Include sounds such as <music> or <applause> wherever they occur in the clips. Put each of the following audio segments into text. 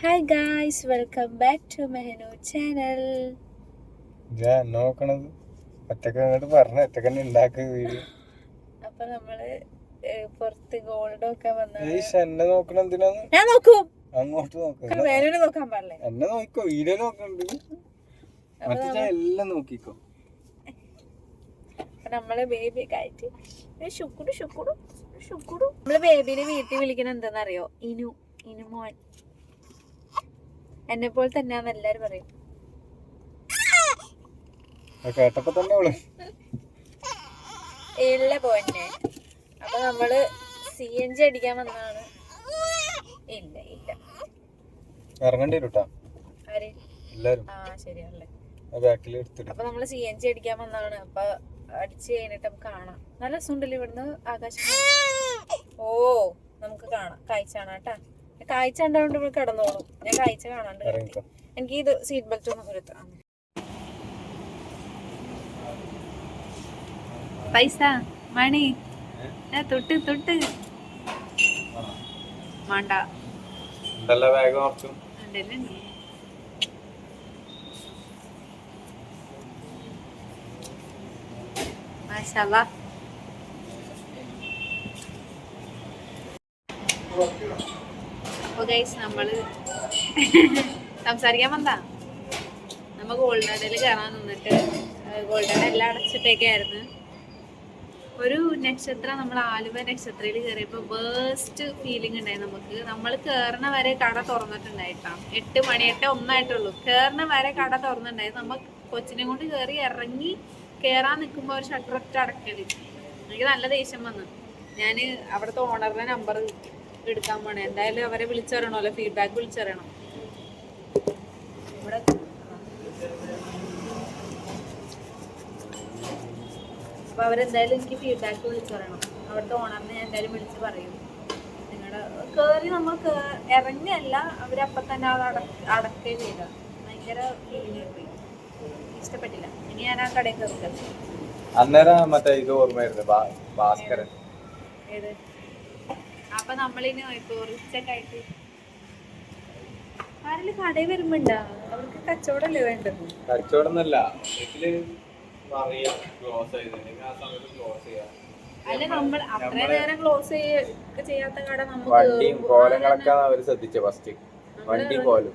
Hi guys welcome back to മെഹനു channel ഞാൻ നോക്കണത്? ഒറ്റയ്ക്ക് അങ്ങോട്ട് പറഞ്ഞു ഒറ്റയ്ക്ക് തന്നെ ഉണ്ടാക്കുക വീഡിയോ. <laughs> അപ്പൊ നമ്മൾ പുറത്ത് ഗോൾഡ് ഒക്കെ വന്ന ഈ എന്നെ നോക്കണ എന്തിനാന്ന്? ഞാൻ നോക്കും. അങ്ങോട്ട് നോക്കാം. മേനോനെ നോക്കാൻ പാടില്ല? എന്നെ നോക്കോ വീഡിയോ നോക്കണ്ട്. മറ്റേ എല്ലാം നോക്കിക്കോ. നമ്മളെ ബേബി ആയിട്ട് ശുക്കുടു ശുക്കുടു ശുക്കുടു. നമ്മൾ ബേബിനെ വീട്ടിൽ വിളിക്കണ എന്താന്നറിയോ? ഇനു ഇനുമോൻ. എന്നെ പോലെ തന്നെയാന്ന് എല്ലാരും പറയും. കേട്ടപ്പോ തന്നെ അവൾ. ഇല്ല പോന്നെ. അപ്പൊ നമ്മൾ സി എൻ ജി അടിക്കാൻ വന്നാണ് ഇല്ല ഇല്ല. ഇറങ്ങേണ്ടി വരും എല്ലാരും. ആ ശരിയാണല്ലേ. അപ്പൊ നമ്മൾ സി എൻ ജി അടിക്കാൻ വന്നാണ് അപ്പൊ അടിച്ചു കഴിഞ്ഞിട്ട് നമുക്ക് കാണാം. നല്ല സുണ്ടല്ലേ ഇവിടുന്ന് ആകാശം ഓ നമുക്ക് കാണാം. കാഴ്ച കാണാം കേട്ടാ. കാഴ്ച കണ്ടുകൊണ്ട് ഇവിടെ കിടന്നോളൂ. ഞാൻ കാഴ്ച കാണാണ്ട് എനിക്ക് ഇത് സീറ്റ് ബെൽറ്റ് ഒന്ന് ഉരുത്താം പൈസ മണി. തൊട്ട് തൊട്ട്. വേണ്ട എന്തെല്ലാം ബാഗ് ഓർത്തും ഉണ്ടല്ലേ നീ? മാഷാല്ലാ. അപ്പൊ ഗൈസ് നമ്മൾ സംസാരിക്കാൻ വന്നാ നമ്മൾ ഗോൾഡ് മെഡൽ കയറാൻ നിന്നിട്ട് ഗോൾഡ് മെഡൽ എല്ലാം അടച്ചിട്ടേക്കായിരുന്നു. ഒരു നക്ഷത്രം നമ്മൾ ആലുവ നക്ഷത്രയിൽ കയറിയപ്പോൾ ബേസ്റ്റ് ഫീലിംഗ് ഉണ്ടായി നമുക്ക്. നമ്മൾ കയറണ വരെ കട തുറന്നിട്ടുണ്ടായിട്ടാണ് എട്ട് മണി എട്ട് ഒന്നായിട്ടുള്ളൂ. കയറണ വരെ കട തുറന്നിട്ടുണ്ടായി. നമ്മൾ കൊച്ചിനെ കൊണ്ട് കയറി ഇറങ്ങി കയറാൻ നിൽക്കുമ്പോൾ ഒരു ഒറ്റ അടക്കൽ. എനിക്ക് നല്ല ദേഷ്യം വന്നു. ഞാൻ അവിടുത്തെ ഓണറിന്റെ നമ്പർ എടുക്കാൻ പോണേ. എന്തായാലും അവരെ വിളിച്ചറിയണമല്ലോ ഫീഡ്ബാക്ക് വിളിച്ചറിയണം. ഇവിടെ അപ്പൊ അവരെന്തായാലും എനിക്ക് ഫീഡ്ബാക്ക് വിളിച്ചറിയണം. അവിടുത്തെ ഓണറിനെ ഞാൻ എന്തായാലും വിളിച്ച് പറയും. നിങ്ങളുടെ കയറി നമ്മൾ ഇറങ്ങിയല്ല അവരപ്പ തന്നെ അത് അട അടക്കുകയും ചെയ്ത. ഭയങ്കര ഫീലിംഗ് പോയി ഇഷ്ടപ്പെട്ടില്ല. ഇനി ഞാൻ ആ കടയിൽ കയറില്ല. അന്നേരം മറ്റേ ഇത് ഓർമ്മയായിരുന്നു ഭാസ്കരൻ. ഏത്? അപ്പൊ നമ്മളിനി ടൂറിസ്റ്റൊക്കെ ആയിട്ട് ആരെങ്കിലും കടയിൽ വരുമ്പോണ്ടാ? അവർക്ക് കച്ചവടമല്ലേ വേണ്ടത്? കച്ചവടം അല്ല നമ്മൾ അത്രയും നേരം ക്ലോസ് ചെയ്യാത്ത കട വണ്ടിയും കോലങ്ങളൊക്കെ അവർ ശ്രദ്ധിച്ച ഫസ്റ്റ് വണ്ടിയും കോലും.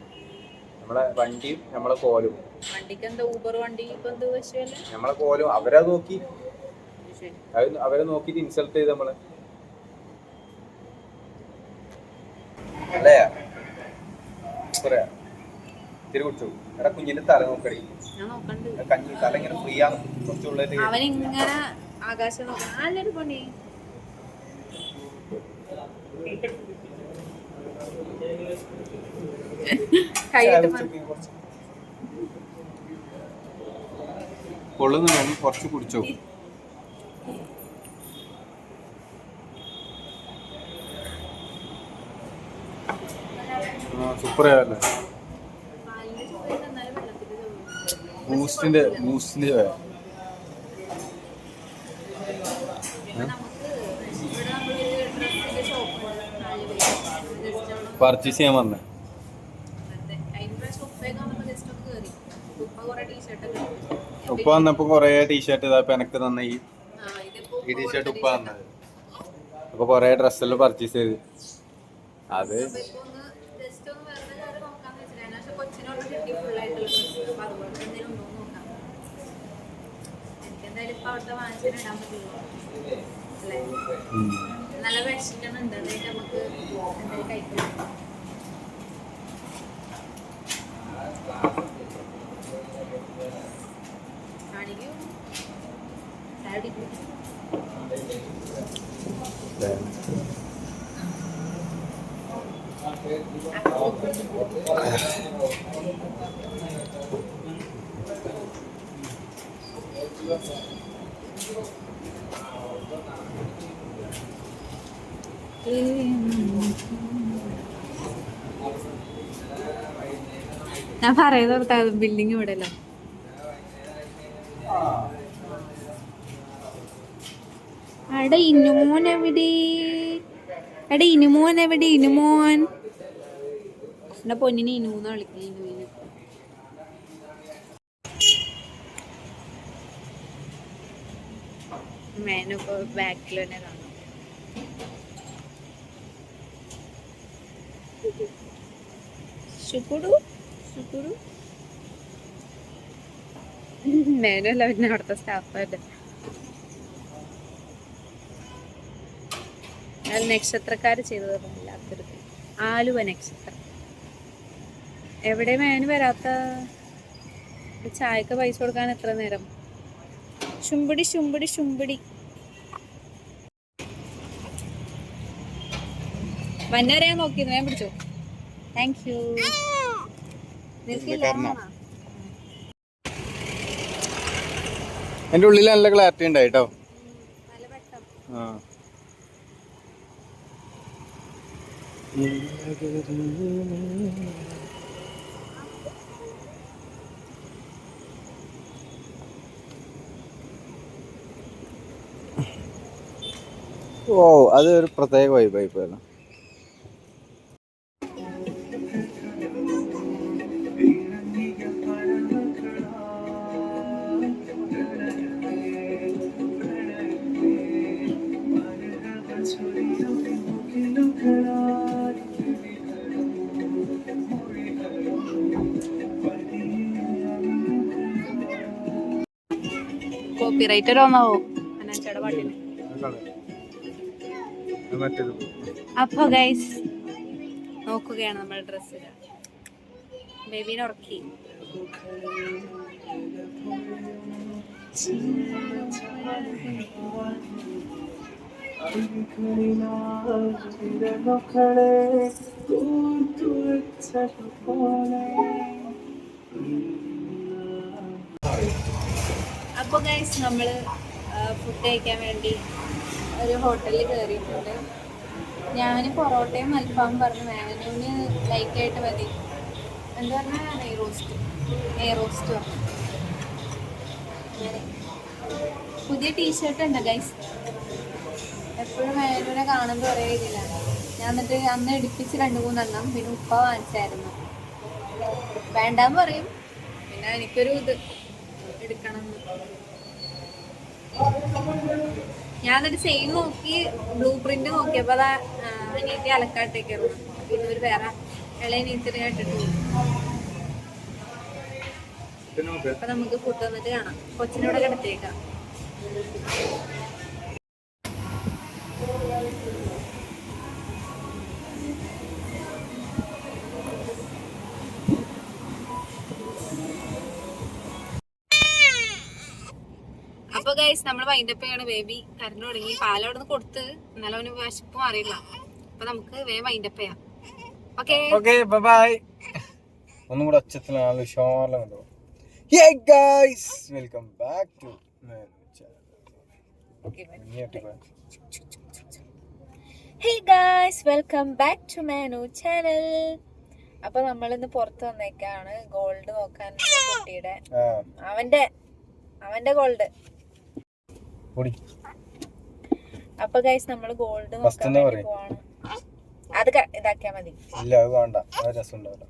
നമ്മളെ വണ്ടിയും നമ്മളെ കോലും. വണ്ടിക്ക് എന്താ ഊബർ വണ്ടി ഇപ്പൊ നമ്മളെ കോലും. അവരെ നോക്കി. അവരെ നോക്കിട്ട് ഇൻസൾട്ട് ചെയ്ത് നമ്മളെ. അല്ലേ? പറയാ? തിരി കുടിച്ചു. എടാ കുഞ്ഞിന്റെ തല നോക്കടി. കഞ്ഞി തല ഇങ്ങനെ ഫ്രീ ആണ്. കുറച്ചുള്ളത് ആകാശം നോക്കണം. നല്ലൊരു പണി. കൊള്ളുന്നുണ്ടെങ്കിൽ കുറച്ച് കുടിച്ചോ? സൂപ്പർ ബൂസ്റ്റിന്റെ പർച്ചേസ് ചെയ്യാൻ വന്നേ. ഉപ്പ വന്നപ്പോ കൊറേ ടീഷർട്ട് ഇതാ എനക്ക് തന്ന. ഈ ഈ ടീഷർട്ട് ഉപ്പ തന്നത്. അപ്പൊ കൊറേ ഡ്രസ്സെല്ലാം പർച്ചേസ് ചെയ്ത്. അത് ഉം. നല്ല വിഷക്കുന്നുണ്ട് അതായത് നമുക്ക് എന്തായാലും കഴിക്കാം. കാണിക്കൂ. ഞാൻ പറയുന്നത് ബില്ലിങ് ഇവിടെയല്ലോ? അവിടെ ഇനുമോൻ എവിടെ? എടെ ഇനുമോൻ എവിടെ? ഇനുമോൻ എന്റെ പൊന്നിനെ ഇനുമോന്ന് വിളിക്കുന്നു ഇനുവിന് മേനു ഇപ്പൊ ബാക്കിൽ തന്നെ കാണും. ശുക്കുടു ശുക്കുടു <laughs> മേനു പിന്നെ അവിടുത്തെ സ്റ്റാഫായിട്ട് നക്ഷത്രക്കാർ ചെയ്തത് വല്ലാത്തൊരു ആലുവ നക്ഷത്രം. എവിടെ മേനു വരാത്ത? ചായക്ക് പൈസ കൊടുക്കാൻ എത്ര നേരം? ചുമ്പടി ചുമ്പടി ചുമ്പടി വന്നവരെ നോക്കി ഞാൻ പിടിച്ചു. Thank you. എന്റെ ഉള്ളിൽ നല്ല ക്ലാരിറ്റി ഉണ്ടായി കേട്ടോ ഓ അത് ഒരു പ്രത്യേക വൈബായി കോപ്പി റൈറ്റർ വന്നാവോ അനാച്ചയുടെ പാട്ടിന് അപ്പോ ഗൈസ് നോക്കുകയാണ് നമ്മൾ ഡ്രസ്സിൽ ബേബീനെ ഉറക്കി. അപ്പൊ ഗൈസ് നമ്മൾ ഫുഡ് കഴിക്കാൻ വേണ്ടി ഒരു ഹോട്ടലിൽ കയറിയിട്ടുണ്ട് ഞാൻ പൊറോട്ടയും അൽഫാമും പറഞ്ഞു മാവനൂന് ലൈറ്റായിട്ട് മതി. എന്താ പറഞ്ഞാൽ നെയ് റോസ്റ്റ് നെയ് റോസ്റ്റ് അങ്ങനെ. പുതിയ ടീഷർട്ട് ഉണ്ട് ഗൈസ് എപ്പോഴും മാവനൂനെ കാണുമ്പോൾ ഒരേ ഇതിലാണ് ഞാൻ എന്നിട്ട് അന്ന് എടുപ്പിച്ച് രണ്ട് മൂന്നെണ്ണം പിന്നെ ഉപ്പ വാങ്ങിച്ചായിരുന്നു. വേണ്ടാന്ന് പറയും. പിന്നെ എനിക്കൊരു ഇത്. എടുക്കണം. ഞാനൊരു സെയിം നോക്കി ബ്ലൂ പ്രിന്റ് നോക്കിയപ്പോ അതാ അനിയത്തി അലക്കാട്ടേക്കായിരുന്നു. പിന്നെ ഒരു വേറെ ഇളയ നീത്തിന് കേട്ടിട്ട് പോയി അപ്പൊ നമുക്ക് ഫുഡ് വന്നിട്ട് കാണാം. കൊച്ചിനോടെ കിടത്തേക്കാം ഗൈസ് നമ്മൾ വൈൻഡപ്പാണ് ബേബി കരണ്ട് തുടങ്ങി. പാലോടൊന്ന് കൊടുത്ത്. എന്നാലും അവന് വിശപ്പ് മാറിയില്ല. അപ്പൊ നമുക്ക് വേഗം വൈൻഡപ്പ് ചെയ്യാം. ഓക്കെ ഓക്കെ ബൈ ഒന്നും കൂടെ ഒച്ചത്തിൽ നല്ല ഉഷാറിലും hey guys welcome back to hey guys welcome back to Manu channel അപ്പൊ നമ്മളിന്ന് പുറത്ത് വന്നേക്കാണ്. ഗോൾഡ് നോക്കാൻ കുട്ടിയുടെ. അവന്റെ അവന്റെ ഗോൾഡ് പൊടി അപ്പൊ ഗൈസ് നമ്മൾ ഗോൾഡ് നോക്കാൻ വേണ്ടി പോവാണ്. അത് ഇതാക്കിയാ മതി. ഇല്ല അത് വേണ്ട. രസം ഉണ്ടാവില്ല